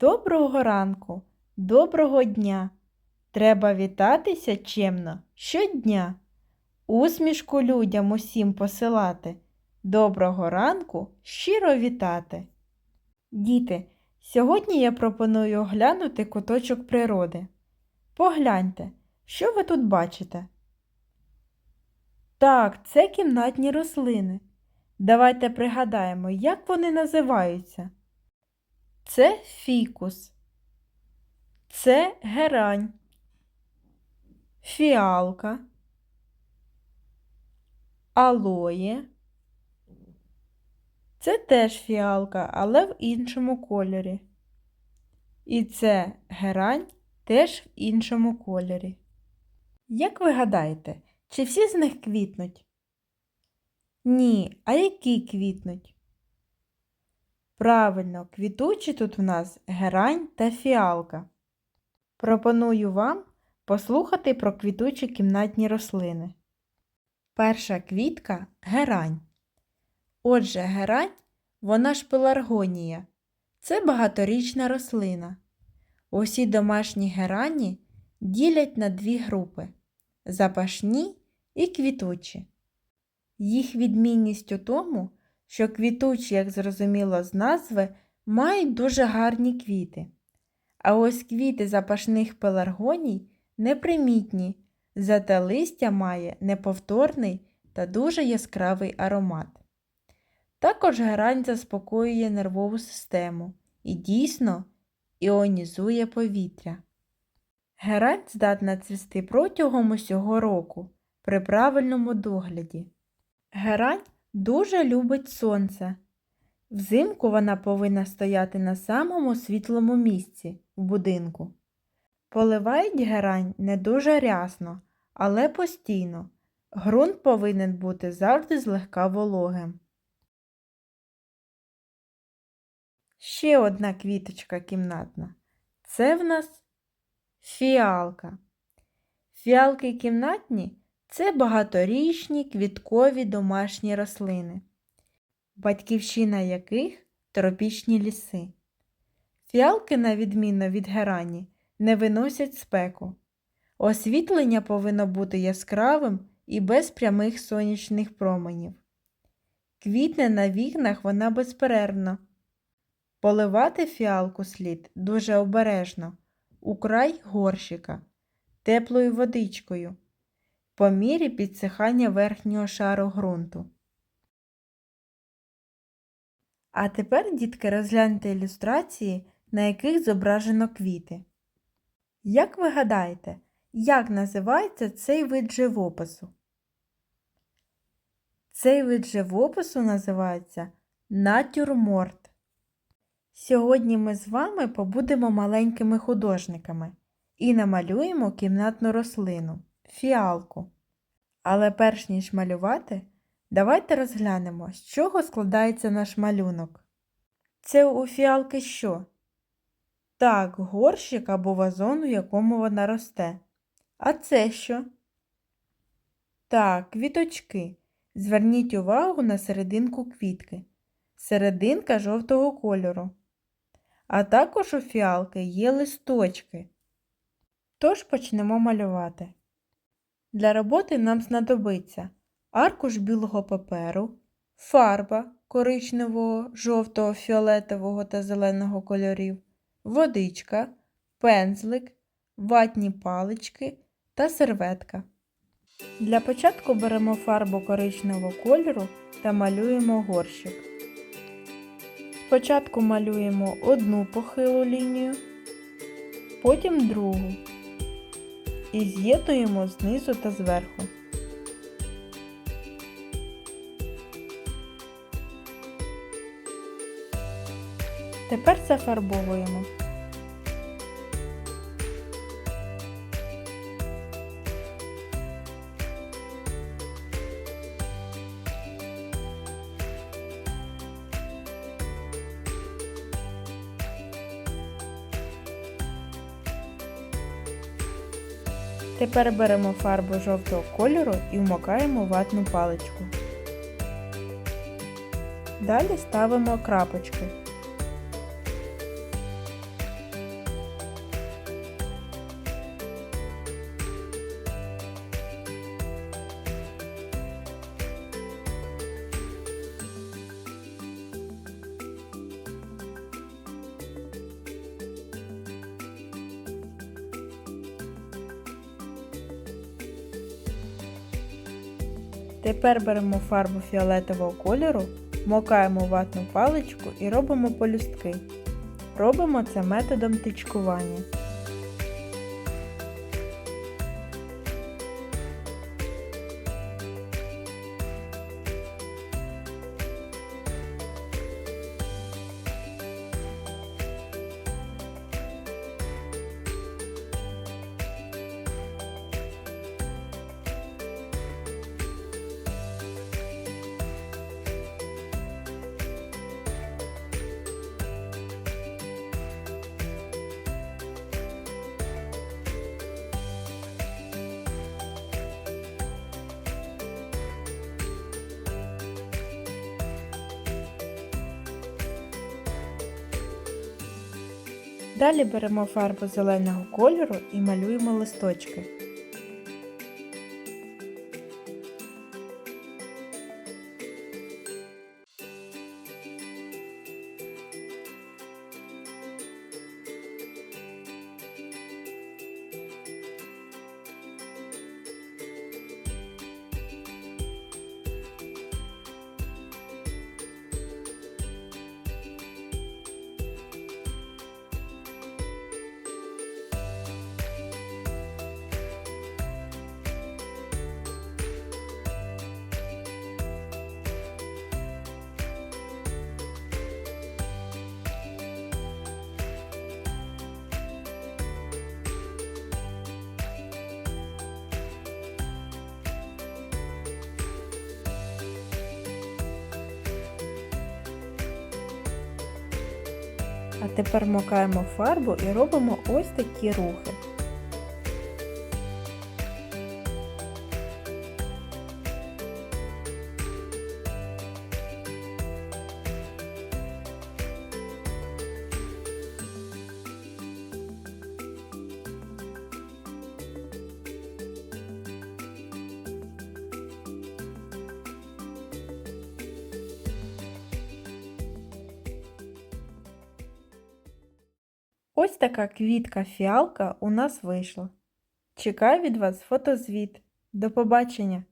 Доброго ранку, доброго дня. Треба вітатися чемно щодня. Усмішку людям усім посилати. Доброго ранку щиро вітати. Діти, сьогодні я пропоную оглянути куточок природи. Погляньте, що ви тут бачите? Так, це кімнатні рослини. Давайте пригадаємо, як вони називаються. Це фікус, це герань, фіалка, алоє. Це теж фіалка, але в іншому кольорі. І це герань теж в іншому кольорі. Як ви гадаєте, чи всі з них квітнуть? Ні, а які квітнуть? Правильно, квітучі тут в нас герань та фіалка. Пропоную вам послухати про квітучі кімнатні рослини. Перша квітка герань. Отже, герань вона ж пеларгонія. Це багаторічна рослина. Усі домашні герані ділять на дві групи запашні і квітучі. Їх відмінність у тому, що квітучі, як зрозуміло з назви, мають дуже гарні квіти. А ось квіти запашних пеларгоній непримітні, зате листя має неповторний та дуже яскравий аромат. Також герань заспокоює нервову систему і дійсно іонізує повітря. Герань здатна цвісти протягом усього року при правильному догляді. Герань дуже любить сонце. Взимку вона повинна стояти на самому світлому місці в будинку. Поливають герань не дуже рясно, але постійно. Грунт повинен бути завжди злегка вологим. Ще одна квіточка кімнатна. Це в нас фіалка. Фіалки кімнатні це багаторічні квіткові домашні рослини, батьківщина яких тропічні ліси. Фіалки, на відміну від герані, не виносять спеку. Освітлення повинно бути яскравим і без прямих сонячних променів. Квітне на вікнах вона безперервно. Поливати фіалку слід дуже обережно, у край горщика, теплою водичкою по мірі підсихання верхнього шару ґрунту. А тепер, дітки, розгляньте ілюстрації, на яких зображено квіти. Як ви гадаєте, як називається цей вид живопису? Цей вид живопису називається натюрморт. Сьогодні ми з вами побудемо маленькими художниками і намалюємо кімнатну рослину фіалку. Але перш ніж малювати, давайте розглянемо, з чого складається наш малюнок. Це у фіалки що? Так, горщик або вазон, у якому вона росте. А це що? Так, квіточки. Зверніть увагу на серединку квітки. Серединка жовтого кольору. А також у фіалки є листочки. Тож почнемо малювати. Для роботи нам знадобиться аркуш білого паперу, фарба коричневого, жовтого, фіолетового та зеленого кольорів, водичка, пензлик, ватні палички та серветка. Для початку беремо фарбу коричневого кольору та малюємо горщик. Спочатку малюємо одну похилу лінію, потім другу і з'єднуємо знизу та зверху. Тепер зафарбовуємо. Тепер беремо фарбу жовтого кольору і вмокаємо ватну паличку. Далі ставимо крапочки. Тепер беремо фарбу фіолетового кольору, мокаємо ватну паличку і робимо полюстки. Робимо це методом тичкування. Далі беремо фарбу зеленого кольору і малюємо листочки. А тепер макаємо фарбу і робимо ось такі рухи. Ось така квітка фіалка у нас вийшла. Чекаю від вас фотозвіт. До побачення!